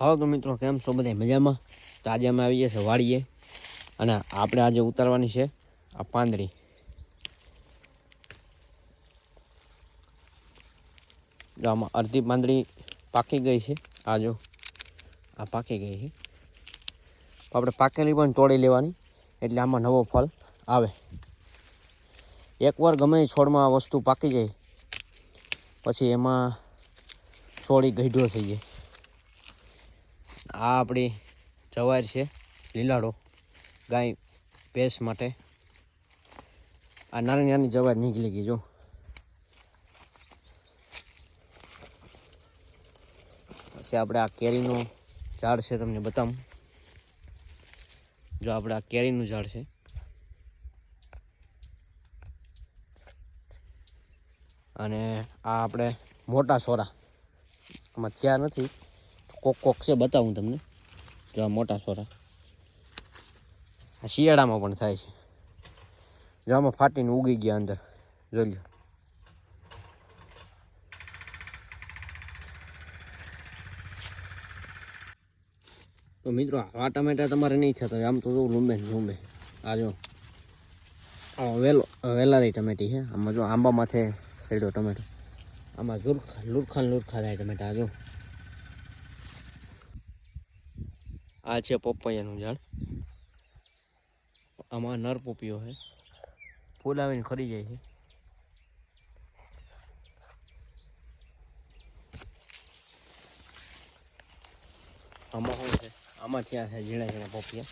હા તો મિત્રો, કેમ છો બધા? મજામાં? તો અમે આવીએ છીએ વાડીએ. અને આપણે આજે ઉતારવાની છે આ પાંદડી આમાં અડધી પાંદડી પાકી ગઈ છે. આ આ પાકી ગઈ છે. આપણે પાકેલી પણ તોડી લેવાની. એટલે આમાં નવો ફળ આવે. એકવાર ગમે છોડમાં આ વસ્તુ પાકી જાય, પછી એમાં છોડી ગઢો થઈ જાય. આ આપણી જવાર છે, લીલાડો, ગાય, ભેંસ માટે. આ નાની નાની જવાર નીકળી ગઈ, જો. પછી આપણે આ કેરીનું ઝાડ છે, તમને બતાવું. જો આપણે આ કેરીનું ઝાડ છે. અને આ આપણે મોટા સોરા. આમાં થયા નથી. કોક કોક છે, બતાવું તમને. જો આ મોટા સોરા આ શિયાળામાં પણ થાય છે. જો આમાં ફાટીને ઉગી ગયા અંદર. જોઈ લો તો મિત્રો, આ ટમેટા તમારે નહીં થતા આમ તો જો લૂંબે લૂંબે. આ જો. વેલો વેલારી ટમેટી છે. આમાં જો આંબામાં છે સડ્યો ટમેટો. આમાં લુરખા લુરખા લુરખા થાય ટમેટા જો. આ છે પપૈયાનું ઝાડ. આમાં નર પોપીઓ છે. ફૂલ આવીને ખરી જાય છે. આમાં શું છે? આમાં ત્યાં છે? ઝીણા ઝીણા પોપિયા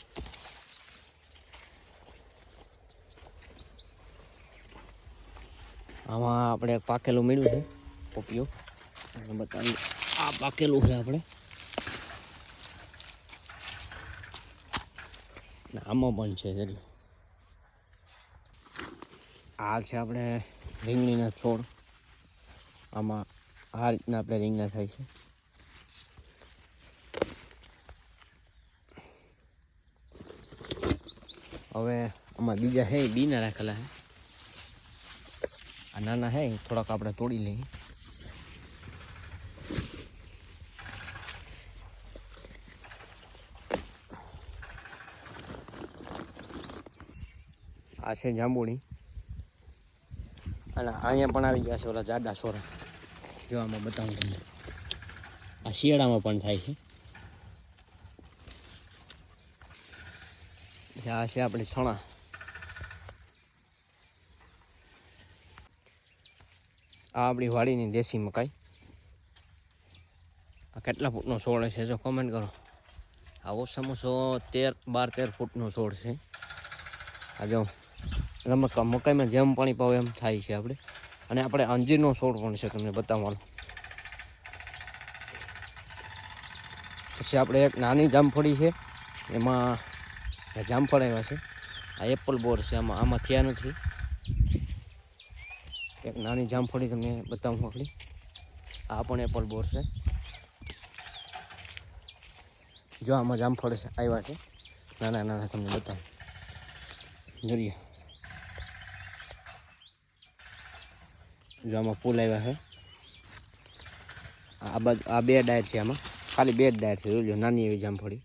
આમાં આપણે પાકેલું મળ્યું છે પોપિયો બતાવી આ પાકેલું છે આપણે. આમાં પણ છે, એટલે. આ છે આપણે રીંગણીના છોડ. આમાં આ રીતના આપણે રીંગણા થાય છે. હવે આમાં બીજા હે બીના રાખેલા હે આ નાના હે થોડાક આપણે તોડી લઈએ. આ છે જાંબુડી. અને અહીંયા પણ આવી ગયા છે ઓલા જાડા સોરા. જો આમાં બતાવું તમને. આ શિયાળામાં પણ થાય છે. આ છે આપણે છણા. આ આપણી વાડીની દેશી મકાઈ. આ કેટલા ફૂટનો છોડ છે જો કોમેન્ટ કરો. આ ઓછામાં ઓછો તેર બાર તેર ફૂટનો છોડ છે. આ જો રમત મકાઈમાં જેમ પાણી પાવે એમ થાય છે આપણે. અને આપણે અંજીરનો છોડ પણ છે તમને બતાવવાનો. પછી આપણે એક નાની જામફળી છે, એમાં જામફળ આવ્યા છે. આ એપલ બોર છે, આમાં આમાં થયા નથી. એક નાની જામફળી તમને બતાવું આપણી. આ પણ એપલ બોર છે. જો આમાં જામફળ આવ્યા છે. નાના નાના તમને બતાવું. જોઈએ. જો આમાં ફૂલ આવ્યા છે. આ બાજુ આ બે ડાયર છે આમાં. ખાલી બે જ ડાયર છે, જોજો, નાની એવી જામફળી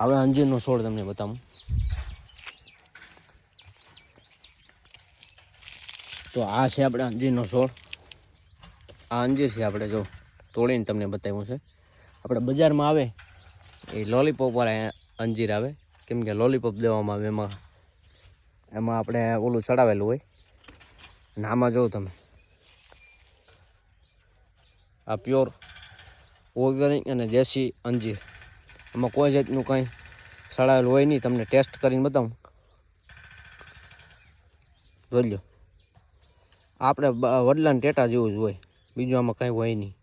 હવે અંજીરનો છોડ તમને બતાવું. તો આ છે આપણે અંજીરનો છોડ. આ અંજીર છે આપણે જો તોડીને તમને બતાવ્યું છે. આપણે બજારમાં આવે, એ લોલીપોપ વાળા અંજીર આવે. કેમ કે લોલીપોપ દેવામાં આવે, એમાં એમાં આપણે ઓલું ચડાવેલું હોય. અને આમાં જોઉં તમે. આ પ્યોર ઓર્ગેનિક અને દેશી અંજીર. એમાં કોઈ જાતનું કંઈ સડાવેલું હોય નહીં. તમને ટેસ્ટ કરીને બતાવું. જોઈ લો આપણે વડલાને ટેટા જેવું જ હોય. બીજું આમાં કંઈ હોય નહીં.